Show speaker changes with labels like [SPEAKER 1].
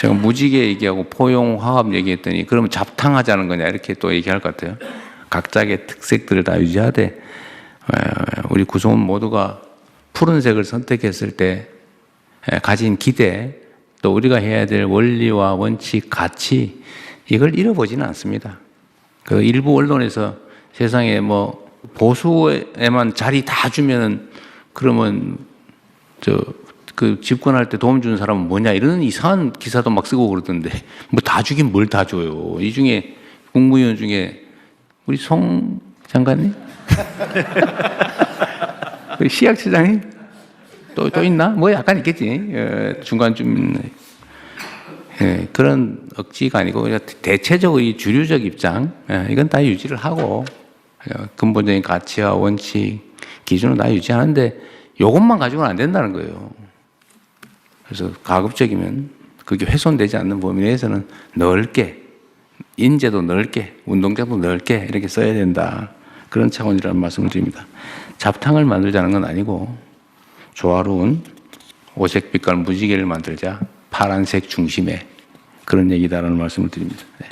[SPEAKER 1] 제가 무지개 얘기하고 포용 화합 얘기했더니 그러면 잡탕하자는 거냐 이렇게 또 얘기할 것 같아요. 각자의 특색들을 다 유지하되 에, 우리 구성원 모두가 푸른색을 선택했을 때 에, 가진 기대 또 우리가 해야 될 원리와 원칙 가치 이걸 잃어보지는 않습니다. 그 일부 언론에서 세상에 뭐 보수에만 자리 다 주면은 그러면 저 그 집권할 때 도움 주는 사람은 뭐냐 이런 이상한 기사도 막 쓰고 그러던데 뭐 다 주긴 뭘 다 줘요. 이 중에 국무위원 중에 우리 송 장관님, 우리 시약처장님 또 또 있나? 뭐 약간 있겠지. 어, 중간쯤 예, 그런 억지가 아니고 이 주류적 입장 예, 이건 다 유지를 하고 어, 근본적인 가치와 원칙 기준을 다 유지하는데 이것만 가지고는 안 된다는 거예요. 그래서 가급적이면 그게 훼손되지 않는 범위 내에서는 넓게 인재도 넓게 운동장도 넓게 이렇게 써야 된다 그런 차원이라는 말씀을 드립니다. 잡탕을 만들자는 건 아니고 조화로운 오색 빛깔 무지개를 만들자 파란색 중심의 그런 얘기다라는 말씀을 드립니다. 네.